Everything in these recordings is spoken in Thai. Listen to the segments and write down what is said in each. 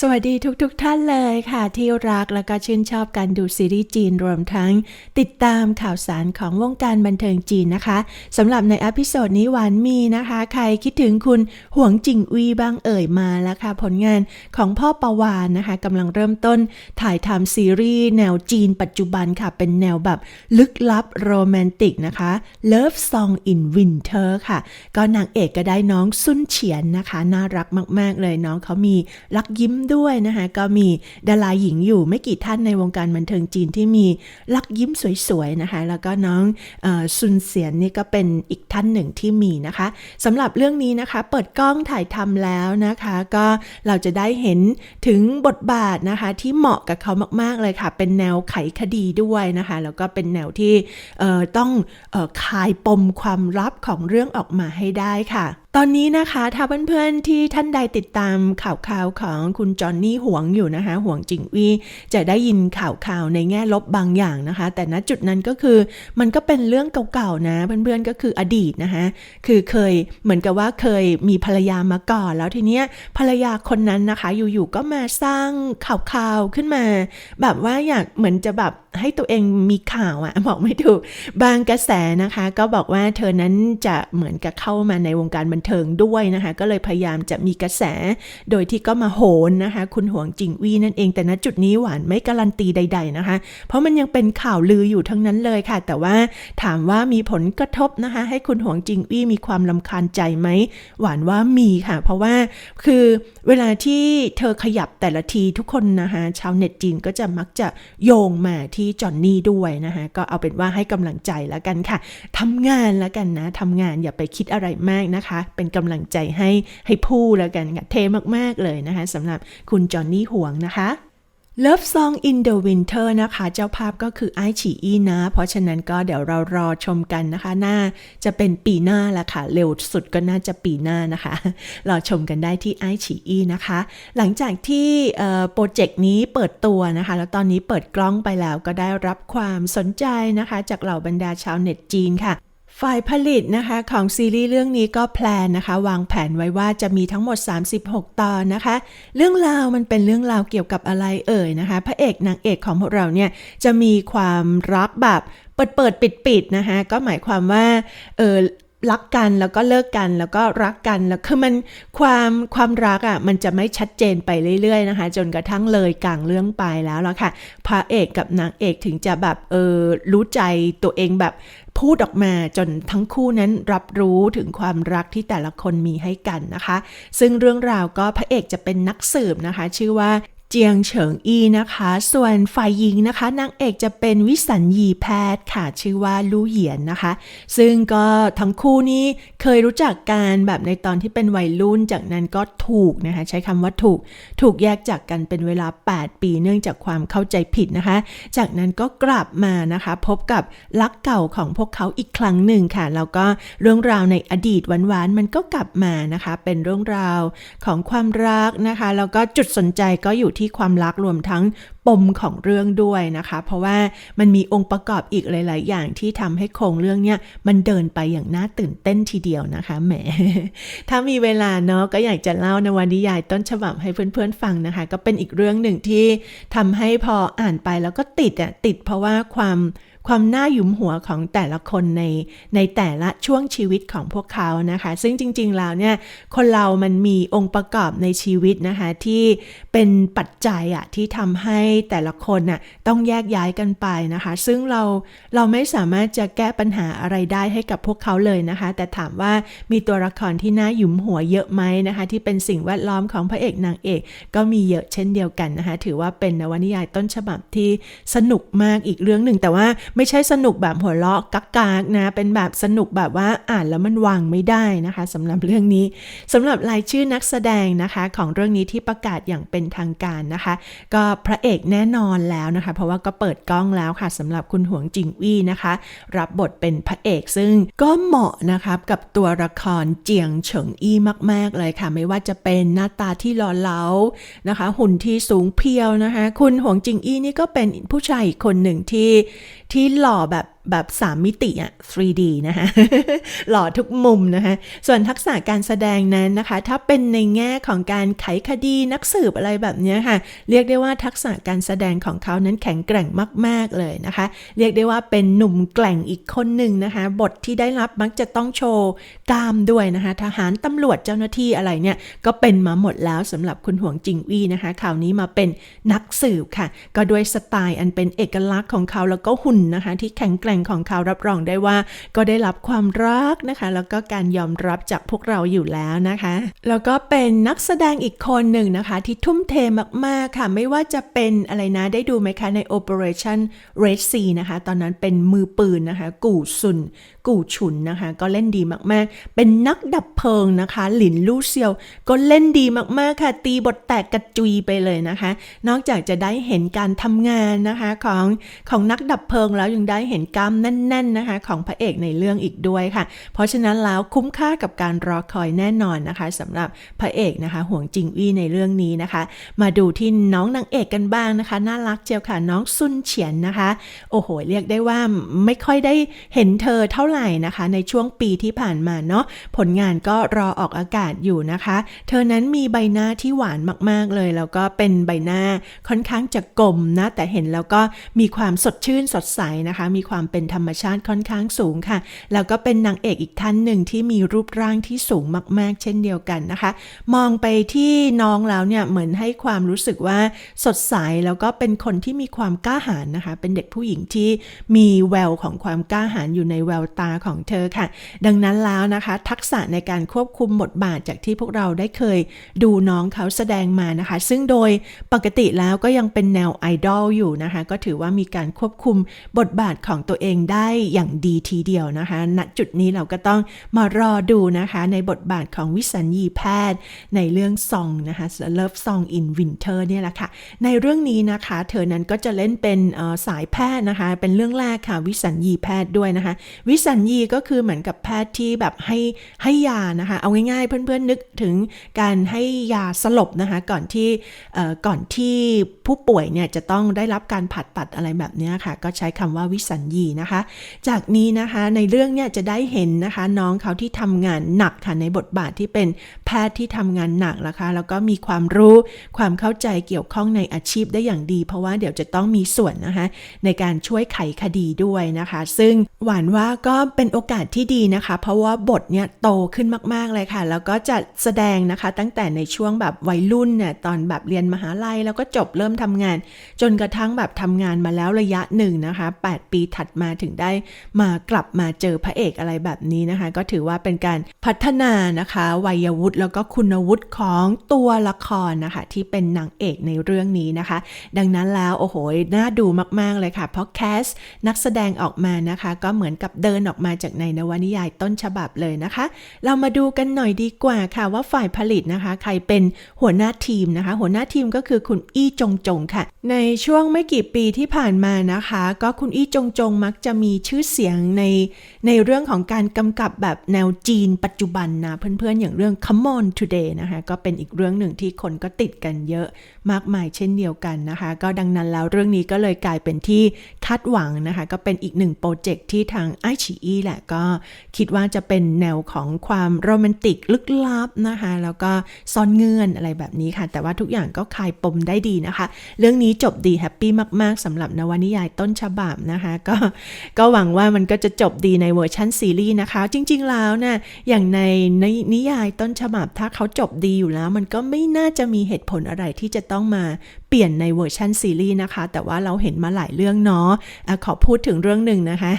สวัสดีทุกๆทท่านเลยค่ะ ที่รักและก็ชื่นชอบการดูซีรีส์จีนรวมทั้ง ติดตามข่าวสารของวงการบันเทิงจีนนะคะสำหรับในอพิโซดนี้หวานมีนะคะ ใครคิดถึงคุณหวงจิงวีบ้างเอ่ยมาแล้วค่ะ ผลงานของพ่อประวานนะคะกำลังเริ่มต้นถ่ายทำซีรีส์แนวจีนปัจจุบันค่ะ เป็นแนวแบบลึกลับโรแมนติกนะคะ Love Song in Winter ค่ะ ก็นางเอกก็ได้น้องซุนเฉียนนะคะ น่ารักมาก ๆ เลยน้องเขามีรักยิ้มด้วยนะคะ ก็มีดาราหญิงอยู่ไม่กี่ท่านในวงการบันเทิงจีนที่มีรักยิ้มสวยๆนะคะ แล้วก็น้องซุนเสียนนี่ก็เป็นอีกท่านหนึ่งที่มีนะคะสำหรับเรื่องนี้นะคะ เปิดกล้องถ่ายทำแล้วนะคะ ก็เราจะได้เห็นถึงบทบาทนะคะที่เหมาะกับเขามากๆเลยค่ะ เป็นแนวไขคดีด้วยนะคะ แล้วก็เป็นแนวที่ต้องออคลายปมความลับของเรื่องออกมาให้ได้ค่ะ ตอนนี้นะคะ ถ้าเพื่อนๆที่ท่านใดติดตามข่าวข่าวของคุณจอห์นนี่หวงอยู่นะคะหวงจิงวีจะได้ยินข่าวข่าวในแง่ลบบางอย่างนะคะ แต่ณจุดนั้นก็คือมันก็เป็นเรื่องเก่าๆนะ เพื่อนๆก็คืออดีตนะคะ คือเคยเหมือนกับว่าเคยมีภรรยามาก่อน แล้วทีเนี้ยภรรยาคนนั้นนะคะ อยู่ๆก็มาสร้างข่าวข่าวขึ้นมา แบบว่าอยากเหมือนจะแบบให้ตัวเองมีข่าวอะบอกไม่ถูกบางกระแสนะคะ ก็บอกว่าเธอนั้นจะเหมือนกับเข้ามาในวงการบันเทิงด้วยนะคะ ก็เลยพยายามจะมีกระแส โดยที่ก็มาโหนนะคะ คุณหวงจิงวีนั่นเอง แต่ณจุดนี้หวานไม่การันตีใด ๆนะคะ เพราะมันยังเป็นข่าวลืออยู่ทั้งนั้นเลยค่ะ แต่ว่าถามว่ามีผลกระทบนะคะ ให้คุณหวงจิงวีมีความลำคาญใจไหม หวานว่ามีค่ะ เพราะว่าคือเวลาที่เธอขยับแต่ละทีทุกคนนะคะชาวเน็ตจีนก็จะมักจะโยงมาที่จอนนี่ด้วยนะคะ ก็เอาเป็นว่าให้กำลังใจแล้วกันค่ะทำงานแล้วกันนะทำงานอย่าไปคิดอะไรมากนะคะเป็นกำลังใจให้ให้ผู้แล้วกันค่ะเทมาก ๆ เลยนะคะสำหรับคุณจอนนี่ห่วงนะคะ Love Song in the Winter นะคะ เจ้าภาพก็คือไอฉีอีนะ เพราะฉะนั้นก็เดี๋ยวเรารอชมกันนะคะ น่าจะเป็นปีหน้าละค่ะ เร็วสุดก็น่าจะปีหน้านะคะ รอชมกันได้ที่ไอฉีอีนะคะ หลังจากที่โปรเจกต์นี้เปิดตัวนะคะ แล้วตอนนี้เปิดกล้องไปแล้วก็ได้รับความสนใจนะคะ จากเหล่าบรรดาชาวเน็ตจีนค่ะ ฝ่ายผลิตนะคะของซีรีส์เรื่องนี้ก็แพลนนะคะ วางแผนไว้ว่าจะมีทั้งหมด 36 ตอนนะคะ เรื่องราวมันเป็นเรื่องราวเกี่ยวกับอะไรเอ่ยนะคะ พระเอกนางเอกของพวกเราเนี่ยจะมีความรักแบบเปิดเปิดปิดปิดนะคะก็หมายความว่าเออ รักกันแล้วก็เลิกกันแล้วก็รักกันแล้วคือมันความความรักอะ่ะมันจะไม่ชัดเจนไปเรื่อยๆนะคะ จนกระทั่งเลยกลางเรื่องไปแล้วละค่ะพระเอกกับนางเอกถึงจะแบบเออรู้ใจตัวเองแบบพูดออกมาจนทั้งคู่นั้นรับรู้ถึงความรักที่แต่ละคนมีให้กันนะคะ ซึ่งเรื่องราวก็พระเอกจะเป็นนักสืบนะคะ ชื่อว่า จียงเฉิงอีนะคะ ส่วนฝ่ายหญิงนะคะนางเอกจะเป็นวิสัญญีแพทย์ค่ะ ชื่อว่าลู่เหยียนนะคะ ซึ่งก็ทั้งคู่นี้เคยรู้จักกันแบบในตอนที่เป็นวัยรุ่น จากนั้นก็ถูกนะคะ ใช้คำว่าถูก ถูกแยกจากกันเป็นเวลา 8 ปีเนื่องจากความเข้าใจผิดนะคะ จากนั้นก็กลับมานะคะ พบกับรักเก่าของพวกเขาอีกครั้งหนึ่งค่ะ แล้วก็เรื่องราวในอดีตหวานๆมันก็กลับมานะคะ เป็นเรื่องราวของความรักนะคะ แล้วก็จุดสนใจก็อยู่ที่ความรักรวมทั้งปมของเรื่องด้วยนะคะ เพราะว่ามันมีองค์ประกอบอีกหลาย ๆ อย่างที่ทำให้โครงเรื่องเนี้ยมันเดินไปอย่างน่าตื่นเต้นทีเดียวนะคะแหม ถ้ามีเวลาเนาะก็อยากจะเล่านวนิยายต้นฉบับให้เพื่อน ๆ ฟังนะคะ ก็เป็นอีกเรื่องหนึ่งที่ทำให้พออ่านไปแล้วก็ติดอะติดเพราะว่าความ ความน่าหยุมหัวของแต่ละคนในในแต่ละช่วงชีวิตของพวกเขานะคะ ซึ่งจริง ๆ แล้วเนี่ยคนเรามันมีองค์ประกอบในชีวิตนะคะที่เป็นปัจจัยอะที่ทำให้แต่ละคนน่ะต้องแยกย้ายกันไปนะคะ ซึ่งเราเราไม่สามารถจะแก้ปัญหาอะไรได้ให้กับพวกเขาเลยนะคะ แต่ถามว่ามีตัวละครที่น่าหยุมหัวเยอะไหมนะคะ ที่เป็นสิ่งแวดล้อมของพระเอกนางเอก ก็มีเยอะเช่นเดียวกันนะคะ ถือว่าเป็นนวนิยายต้นฉบับที่สนุกมากอีกเรื่องหนึ่งแต่ว่าไม่ใช่สนุกแบบหัวเราะกักกากนะ เป็นแบบสนุกแบบว่าอ่านแล้วมันวางไม่ได้นะคะสำหรับเรื่องนี้สำหรับรายชื่อนักแสดงนะคะ ของเรื่องนี้ที่ประกาศอย่างเป็นทางการนะคะ ก็พระเอกแน่นอนแล้วนะคะ เพราะว่าก็เปิดกล้องแล้วค่ะสำหรับคุณหวงจิงวี่นะคะ รับบทเป็นพระเอกซึ่งก็เหมาะนะครับกับตัวละครเจียงเฉิงอี้มาก ๆ เลยค่ะ ไม่ว่าจะเป็นหน้าตาที่หล่อเหลานะคะ หุ่นที่สูงเพียวนะคะ คุณหวงจิงอี้นี่ก็เป็นผู้ชายอีกคนหนึ่งที่ที่หล่อแบบ แบบ 3 มิติอะ 3D นะคะหล่อทุกมุมนะคะ ส่วนทักษะการแสดงนั้นนะคะ ถ้าเป็นในแง่ของการไขคดีนักสืบอะไรแบบนี้ค่ะ เรียกได้ว่าทักษะการแสดงของเขานั้นแข็งแกร่งมาก ๆ เลยนะคะ เรียกได้ว่าเป็นหนุ่มแกล่งอีกคนหนึ่งนะคะ บทที่ได้รับมักจะต้องโชว์กล้ามด้วยนะคะ ทหารตำรวจเจ้าหน้าที่อะไรเนี่ยก็เป็นมาหมดแล้วสำหรับคุณหวงจิงอี้นะคะคราวนี้มาเป็นนักสืบค่ะ ก็ด้วยสไตล์อันเป็นเอกลักษณ์ของเขาแล้วก็หุ่นนะคะ ที่แข็งแกร่งของเขารับรองได้ว่า ก็ได้รับความรักนะคะ แล้วก็การยอมรับจากพวกเราอยู่แล้วนะคะ แล้วก็เป็นนักแสดงอีกคนหนึ่งนะคะ ที่ทุ่มเทมากๆค่ะ ไม่ว่าจะเป็นอะไรนะได้ดูไหมคะใน Operation Red Sea นะคะ ตอนนั้นเป็นมือปืนนะคะ กู่ซุน กู่ฉุนนะคะ ก็เล่นดีมากๆ เป็นนักดับเพลิงนะคะ หลินลู่เซียว ก็เล่นดีมากๆค่ะ ตีบทแตกกระจุยไปเลยนะคะ นอกจากจะได้เห็นการทำงานนะคะของของนักดับเพลิงแล้วยังได้เห็นกล้ามแน่น ๆนะคะ ของพระเอกในเรื่องอีกด้วยค่ะ เพราะฉะนั้นแล้วคุ้มค่ากับการรอคอยแน่นอนนะคะสำหรับพระเอกนะคะห่วงจิงอี้ในเรื่องนี้นะคะ มาดูที่น้องนางเอกกันบ้างนะคะ น่ารักเจียวค่ะน้องซุนเฉียนนะคะ โอ้โห เรียกได้ว่าไม่ค่อยได้เห็นเธอเท่าไหร่นะคะ ในช่วงปีที่ผ่านมาเนาะผลงานก็รอออกอากาศอยู่นะคะ เธอนั้นมีใบหน้าที่หวานมาก ๆเลย แล้วก็เป็นใบหน้าค่อนข้างจะกลมนะ แต่เห็นแล้วก็มีความสดชื่นสดใสนะคะ มีความเป็นธรรมชาติค่อนข้างสูงค่ะ แล้วก็เป็นนางเอกอีกท่านหนึ่งที่มีรูปร่างที่สูงมาก ๆ เช่นเดียวกันนะคะ มองไปที่น้องแล้วเนี่ยเหมือนให้ความรู้สึกว่าสดใสแล้วก็เป็นคนที่มีความกล้าหาญนะคะ เป็นเด็กผู้หญิงที่มีแววของความกล้าหาญอยู่ในแววตาของเธอค่ะ ดังนั้นแล้วนะคะ ทักษะในการควบคุมบทบาทจากที่พวกเราได้เคยดูน้องเขาแสดงมานะคะ ซึ่งโดยปกติแล้วก็ยังเป็นแนวไอดอลอยู่นะคะ ก็ถือว่ามีการควบคุมบทบาทของตัวเองได้อย่างดีทีเดียวนะคะ ณจุดนี้เราก็ต้องมารอดูนะคะ ในบทบาทของวิสัญญีแพทย์ ในเรื่องซองนะคะ Love Song in Winter เนี่ยแหละค่ะ ในเรื่องนี้นะคะ เธอนั้นก็จะเล่นเป็นสายแพทย์นะคะ เป็นเรื่องแรกค่ะ วิสัญญีแพทย์ด้วยนะคะ วิสัญญีก็คือเหมือนกับแพทย์ที่แบบให้ให้ยานะคะ เอาง่ายๆ เพื่อนๆนึกถึงการให้ยาสลบนะคะ ก่อนที่ก่อนที่ผู้ป่วยเนี่ยจะต้องได้รับการผ่าตัดอะไรแบบนี้ค่ะ ก็ใช้คำว่าวิสัญญีนะคะ จากนี้นะคะในเรื่องเนี่ยจะได้เห็นนะคะ น้องเขาที่ทำงานหนักค่ะในบทบาทที่เป็นแพทย์ที่ทำงานหนักนะคะ แล้วก็มีความรู้ความเข้าใจเกี่ยวข้องในอาชีพได้อย่างดี เพราะว่าเดี๋ยวจะต้องมีส่วนนะคะในการช่วยไขคดีด้วยนะคะ ซึ่งหวานว่าก็เป็นโอกาสที่ดีนะคะ เพราะว่าบทเนี่ยโตขึ้นมากๆเลยค่ะ แล้วก็จะแสดงนะคะ ตั้งแต่ในช่วงแบบวัยรุ่นเนี่ยตอนแบบเรียนมหาลัย แล้วก็จบเริ่มทำงาน จนกระทั่งแบบทำงานมาแล้วระยะหนึ่งนะคะ 8 ปีถัดมาถึงได้มากลับมาเจอพระเอกอะไรแบบนี้นะคะ ก็ถือว่าเป็นการพัฒนานะคะวัยวุฒิแล้วก็คุณวุฒิของตัวละครนะคะ ที่เป็นนางเอกในเรื่องนี้นะคะ ดังนั้นแล้วโอ้โหน่าดูมากๆเลยค่ะเพราะแคสนักแสดงออกมานะคะ ก็เหมือนกับเดินออกมาจากในนวนิยายต้นฉบับเลยนะคะ เรามาดูกันหน่อยดีกว่าค่ะว่าฝ่ายผลิตนะคะ ใครเป็นหัวหน้าทีมนะคะ หัวหน้าทีมก็คือคุณอี้จงจงค่ะ ในช่วงไม่กี่ปีที่ผ่านมานะคะ ก็คุณอี้จงจงมักจะมีชื่อเสียงในในเรื่องของการกำกับแบบแนวจีนปัจจุบันนะเพื่อนๆอย่างเรื่อง Come on Today นะคะก็เป็นอีกเรื่องหนึ่งที่คนก็ติดกันเยอะมากมายเช่นเดียวกันนะคะ ก็ดังนั้นแล้วเรื่องนี้ก็เลยกลายเป็นที่คาดหวังนะคะ ก็เป็นอีกหนึ่งโปรเจกต์ที่ทางไอชีอีแหละก็คิดว่าจะเป็นแนวของความโรแมนติกลึกลับนะคะ แล้วก็ซ่อนเงื่อนอะไรแบบนี้ค่ะ แต่ว่าทุกอย่างก็คลายปมได้ดีนะคะ เรื่องนี้จบดีแฮปปี้มาก ๆสำหรับนวนิยายต้นฉบับนะคะ ก็ก็หวังว่ามันก็จะจบดีในเวอร์ชันซีรีส์นะคะ จริง ๆ แล้วนะ่ะอย่างในนนิยายต้นฉบับถ้าเขาจบดีอยู่แล้ว มันก็ไม่น่าจะมีเหตุผลอะไรที่จะต้องมาเปลี่ยนในเวอร์ชันซีรีส์นะคะ แต่ว่าเราเห็นมาหลายเรื่องเนาะอะขอพูดถึงเรื่องหนึ่งนะคะ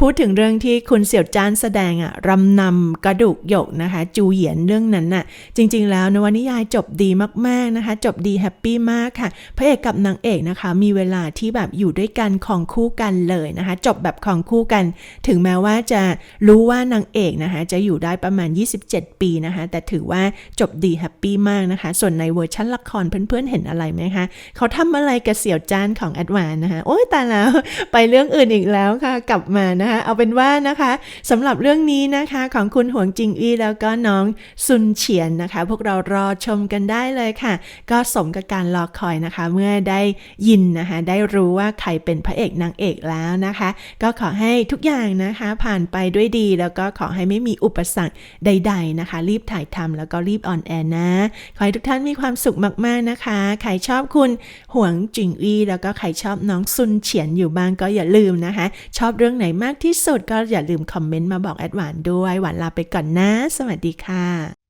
พูดถึงเรื่องที่คุณเสี่ยวจ้านแสดงอะรำนำกระดูกหยกนะคะ จูเหยียนเรื่องนั้นน่ะ จริง ๆ แล้วนวนิยายจบดีมากๆนะคะ จบดีแฮปปี้มากค่ะ พระเอกกับนางเอกนะคะ มีเวลาที่แบบอยู่ด้วยกันของคู่กันเลยนะคะ จบแบบของคู่กัน ถึงแม้ว่าจะรู้ว่านางเอกนะคะ จะอยู่ได้ประมาณ 27 ปีนะคะ แต่ถือว่าจบดีแฮปปี้มากนะคะ ส่วนในเวอร์ชันละครเพื่อนๆเห็นอะไรไหมคะ เขาทำอะไรกับเสี่ยวจ้านของแอดวานนะคะ โอ้ยตายแล้ว ไปเรื่องอื่นอีกแล้วค่ะ กลับมานะคะ เอาเป็นว่านะคะสำหรับเรื่องนี้นะคะของคุณหวงจิงอี้แล้วก็น้องซุนเฉียนนะคะ พวกเรารอชมกันได้เลยค่ะ ก็สมกับการรอคอยนะคะ เมื่อได้ยินนะคะ ได้รู้ว่าใครเป็นพระเอกนางเอกแล้วนะคะ ก็ขอให้ทุกอย่างนะคะ ผ่านไปด้วยดี แล้วก็ขอให้ไม่มีอุปสรรคใด ๆนะคะ รีบถ่ายทำแล้วก็รีบออนแอร์นะ ขอให้ทุกท่านมีความสุขมากๆนะคะ ใครชอบคุณหวงจิงอี้แล้วก็ใครชอบน้องซุนเฉียนอยู่บ้างก็อย่าลืมนะคะ ชอบเรื่องไหนมากที่สุดก็อย่าลืมคอมเมนต์มาบอกแอดหวานด้วย หวานลาไปก่อนนะ สวัสดีค่ะ